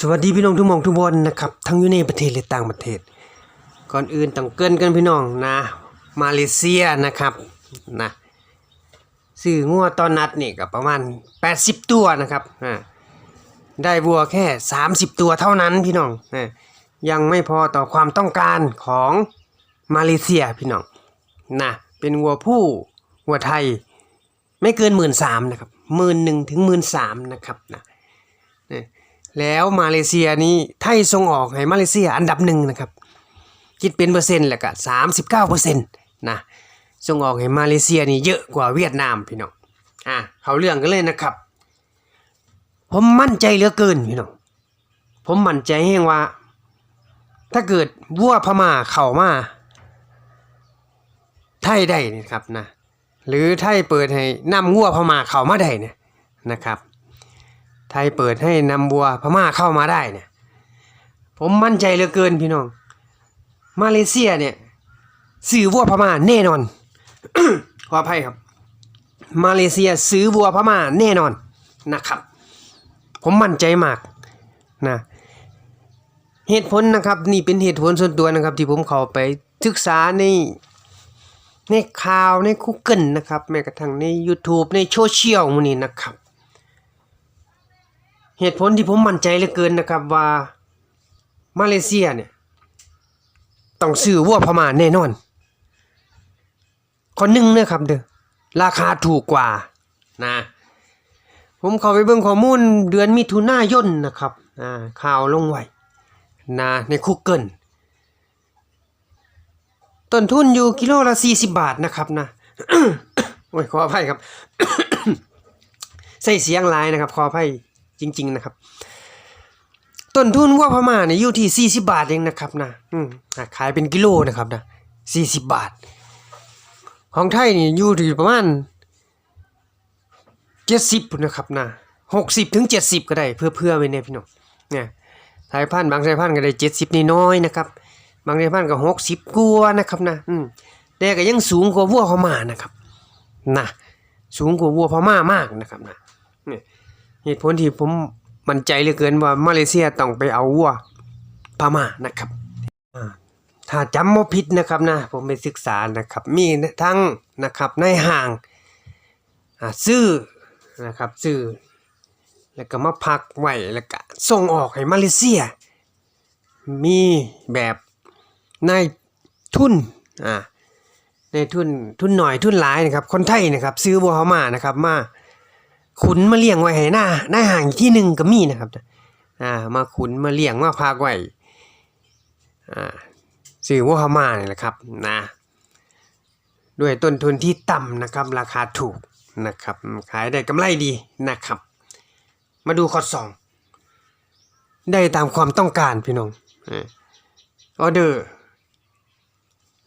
สวัสดีพี่น้องทุกมองทุกบนนะครับทั้งอยู่ในประเทศและต่างประเทศ ก่อนอื่นต้องเกินกันพี่น้องนะ มาเลเซียนะครับนะซื้องัวตอนนัดนี่ก็ประมาณ 80 ตัวนะครับอ่าได้วัวแค่ 30 ตัวเท่านั้นพี่น้องนะยังไม่พอต่อความต้องการของมาเลเซียพี่น้องนะเป็นวัวผู้วัวไทย ไม่เกินหมื่นสามนะครับหมื่นหนึ่งถึงหมื่นสามนะครับนะ แล้วมาเลเซียนี้ไทยส่งออกให้มาเลเซียอันดับหนึ่งนะครับคิดเป็นเปอร์เซ็นต์แหละก็สามสิบเก้าเปอร์เซ็นต์นะส่งออกให้มาเลเซียนี่เยอะกว่าเวียดนามพี่น้องอะเขาเรื่องกันเลยนะครับ ผมมั่นใจเหลือเกินพี่น้องผมมั่นใจแห้งว่า ถ้าเกิดวัวพม่าเข้ามา ไทยได้นี่ครับนะหรือไทยเปิดให้นำวัวพม่าเข้ามาได้เนี่ยนะครับ ไทยเปิดให้นำวัวพม่าเข้ามาได้เนี่ย ผมมั่นใจเหลือเกินพี่น้อง มาเลเซียเนี่ย ซื้อวัวพม่าแน่นอน ขออภัยครับ มาเลเซียซื้อวัวพม่าแน่นอนนะครับ ผมมั่นใจมากนะเหตุผลนะครับนี่เป็นเหตุผลส่วนตัวนะครับ ที่ผมเข้าไปศึกษาในในข่าวใน Google นะครับ แม้กระทั่งใน YouTube ในโซเชียลมันนี่นะครับ เหตุผลที่ผมมั่นใจเหลือเกินนะครับว่ามาเลเซียเนี่ยต้องซื้อวัวพม่าแน่นอนคนหนึ่งเนะครับเด้อราคาถูกกว่านะผมเข้าไปเบิ่งข้อมูลเดือนมิถุนายนนะครับอ่าข่าวลงไว้นะใน Google ต้นทุนอยู่กิโลละ40บาทนะครับนะโอ้ยขออภัยครับ ใส่เสียงลายนะครับ ขออภัย จริง ๆ นะครับ ต้นทุนวัวพม่าเนี่ยอยู่ที่ 40 บาทเองนะครับนะอืมขายเป็นกิโลนะครับนะ40 บาท ของไทยนี่อยู่ที่ประมาณ 70นะครับนะ60ถึง70 ก็ได้เพื่อเพื่อไว้เนี่ยพี่น้องเนี่ยสายพันธุ์บางสายพันธุ์ก็ได้ 70นี่น้อยนะครับ บางสายพันธุ์ก็60กว่านะครับนะอืมแต่ก็ยังสูงกว่าวัวพม่านะครับนะสูงกว่าวัวพม่ามากนะครับนะ เหตุผลที่ผมมั่นใจเหลือเกินว่ามาเลเซียต้องไปเอาวัวพม่านะครับถ้าจำไม่ผิดนะครับนะผมไปศึกษานะครับ มีทั้งนะครับในห้างซื้อนะครับซื้อแล้วก็มาพักไว้แล้วก็ส่งออกให้มาเลเซีย มีแบบนายทุนอ่าในายทุนทุนหน่อยทุนหลายนะครับ คนไทยนะครับ ซื้อบัวเขามานะครับมา ขุนมาเลี้ยงไว้ให้หน้าหน้าห่างอีกที่หนึ่งก็มีนะครับอ่ามาขุนมาเลี้ยงมาพากไว้อ่าซื้อบัวเขามาเนี่ยแหละครับนะด้วยต้นทุนที่ต่ำนะครับ ราคาถูกนะครับ ขายได้กำไรดีนะครับ มาดูข้อสองได้ตามความต้องการพี่น้องออเดอร์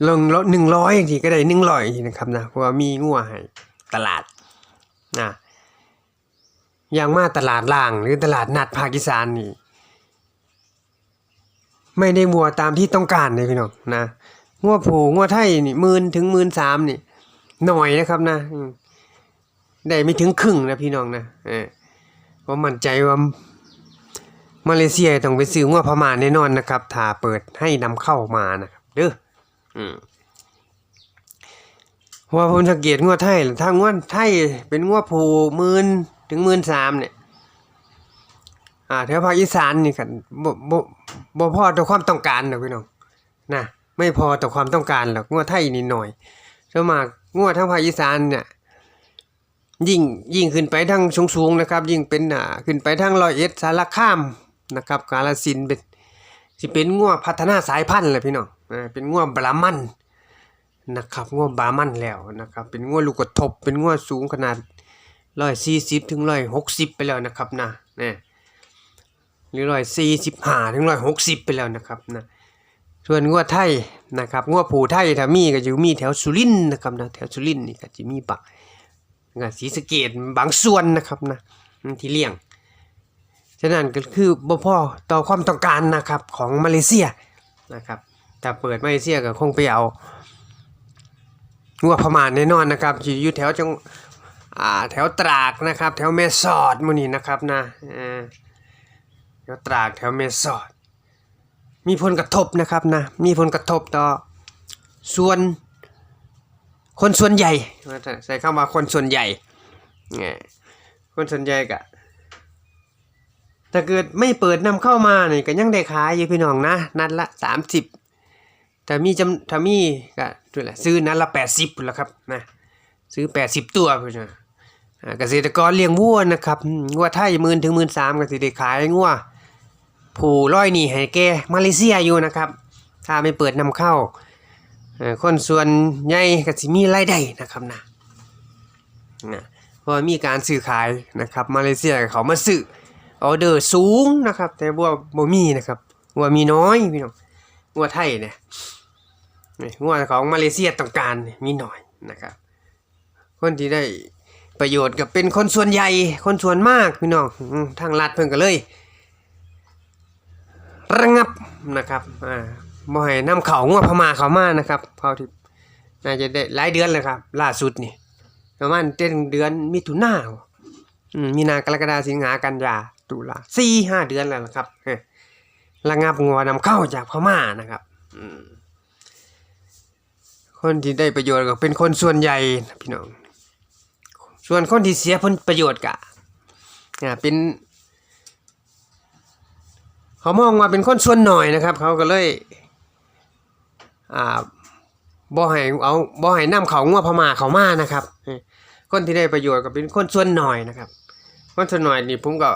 ลงลหนึ่งร้อยอย่างทีก็ได้หนึ่งร้อยนะครับนะเพราะว่ามีงัวให้ตลาดนะ อย่างมาตลาดล่างหรือตลาดนัดภาคอีสานนี่ ไม่ได้วัวตามที่ต้องการเลยพี่น้องนะงัวผูงัวไทยนี่หมื่นถึงหมื่นสามนี่หน่อยนะครับนะได้ไม่ถึงครึ่งนะพี่น้องนะเออผมมั่นใจว่ามาเลเซียต้องไปซื้องัวพม่าแน่นอนนะครับ ถ้าเปิดให้นำเข้ามานะครับเด้ออืมว่าผมสังเกตงัวไทยถ้างัวไทยเป็นงัวผูหมื่น ถึงหมื่นสามเนี่ยอ่าแถวภาคอีสานนี่กันบ่บ่บ่พอต่อความต้องการหรอกพี่น้องนะไม่พอต่อความต้องการหรอกงัวไทยนิดหน่อยส่วมากงัวทางภาคอีสานเนี่ยยิ่งยิ่งขึ้นไปทางสูงๆนะครับ ยิ่งเป็นอ่าขึ้นไปทางรอยเอ็ดสารคามนะครับ กาฬสินเป็นสิเป็นงัวพัฒนาสายพันธุ์แหละพี่น้องอ่าเป็นงัวบรามันนะครับงัวบรามันแล้วนะครับ เป็นงัวลูกกระทบเป็นงัวสูงขนาด ร้อยสี่สิบถึงร้อยหกสิบไปแล้วนะครับนะเนี่ยหรือร้อยสี่สิบห้าถึงร้อยหกสิบไปแล้วนะครับนะส่วนงัวไทยนะครับงัวผูไทยถ้ามีก็จะมีแถวสุรินนะครับนะแถวสุรินนี่ก็จะมีปักงานศรีสเกดบางส่วนนะครับนะที่เลี้ยงฉะนั้นก็คือบ่พอต่อความต้องการนะครับของมาเลเซียนะครับถ้าเปิดมาเลเซียก็คงไปเอางัวพม่าแน่นอนนะครับอยู่อยู่แถวจัง อ่าแถวตรากนะครับ แถวแม่สอดมื้นี้นะครับนะแถวตรากแถวเมสอด มีผลกระทบนะครับนะมีผลกระทบต่อส่วนคนส่วนใหญ่ใช้คำว่าคนส่วนใหญ่คนส่วนใหญ่กะถ้าเกิดไม่เปิดนำเข้ามาเนี่ยก็ยังได้ขายอยู่พี่น้องนะนัดละสามสิบถ้ามีจำถ้ามีก็ด้วยแหละซื้อนัดละแปดสิบแล้วครับนะซื้อแปดสิบตัวพี่น้อง เกษตรกรเลี้ยงวัวนะครับวัวไทยหมื่นถึงหมื่นสามก็สิได้ขายงัวผู้ร้อยนี่ให้แกมาเลเซียอยู่นะครับ ถ้าไม่เปิดนำเข้าคนส่วนใหญ่ก็สิมีรายได้นะครับนะนะเพราะมีการซื้อขายนะครับมาเลเซียเขามาซื้อออเดอร์สูงนะครับ แต่ว่าบ่มีนะครับว่ามีน้อยพี่น้องว่าไทยเนี่ยนี่ว่าของมาเลเซียต้องการนี่มีน้อยนะครับ คนที่ได้ ประโยชน์ก็เป็นคนส่วนใหญ่ คนส่วนมากพี่น้องทางรัฐเพิ่นก็เลย ระงับนะครับอ่าบ่ให้นำเขางัวพม่าเขามานะครับเพราที่น่าจะได้หลายเดือนเลยครับ ล่าสุดนี่ประมาณเดือนเดือนมิถุนาอืมมีนากรกฎาสิงหากันยาตุลาสี่ห้าเดือนแล้วล่ะครับระงับงัวนำเข้าจากพม่านะครับอืคนที่ได้ประโยชน์ก็เป็นคนส่วนใหญ่พี่น้อง ส่วนคนที่เสียผลประโยชน์กะอ่าเป็นเขามองว่าเป็นคนส่วนหน่อยนะครับ เขาก็เลยอ่าบ่ให้เอาบ่ให้นำเขางัวพม่าเขามานะครับเอ้ยคนที่ได้ประโยชน์ก็เป็นคนส่วนหน่อยนะครับ คนส่วนหน่อยนี่ผมก็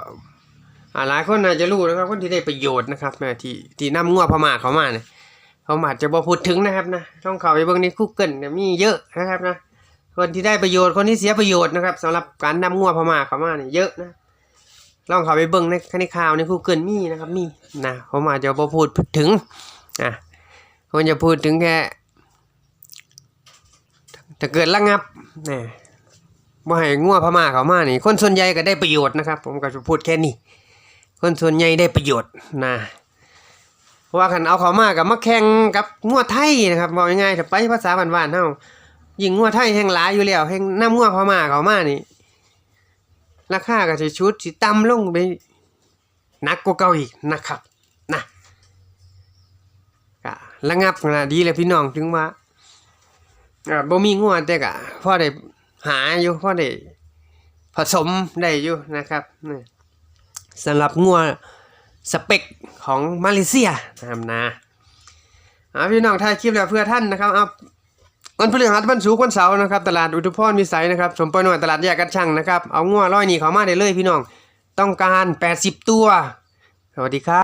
หลายคนอาจจะรู้นะครับ คนที่ได้ประโยชน์นะครับแม่ที่ที่นำงัวพม่าเขามาเนี่ยเขาอาจจะบ่พูดถึงนะครับนะต้องเข้าไปเบิ่งในคุกเกิลเนี่ยมีเยอะนะครับนะ คนที่ได้ประโยชน์คนที่เสียประโยชน์นะครับสำหรับการนำงัวพม่าเขามาเนี่ยเยอะนะลองเข้าไปเบิ่งในในข่าวใน Google มีนะครับมีนะผมอาจจะพูดถึงอะผมจะพูดถึงแค่ถ้าเกิดระงับนี่บ่ให้งัวพม่าเข้ามานี่คนส่วนใหญ่ก็ได้ประโยชน์นะครับ ผมก็จะพูดแค่นี้ คนส่วนใหญ่ได้ประโยชน์นะเพราะว่าคันเอาเข้ามากับมาแข่งกับงัวไทยนะครับบอกง่ายๆถ้าไปภาษาบ้านๆเฮา ยิงงัวไทยแห่งหลายอยู่แล้วแห่งน้ำงัวพม่าเขามานี่ ราคาก็จะชุดสิต่ำลงไปหนักกว่าเก่าอีกนะครับนะก็ระงับนะดีเลยพี่น้องถึงว่าบ่มีงัวแต่ก็พ่อได้หาอยู่พ่อได้ผสมได้อยู่นะครับนี่สำหรับงัวสเปคของมาเลเซียนะครับนะอ่าพี่น้องถ่ายคลิปแล้วเพื่อท่านนะครับเอา วันพฤหัสวันศุกร์วันเสาร์นะครับตลาดอุทุพรวิสัยนะครับสมปอยหน่วยตลาดแยกกันช่างนะครับเอางัวร้อยนี่เขามาได้เลยพี่น้อง ต้องการ 80 ตัว สวัสดีครับ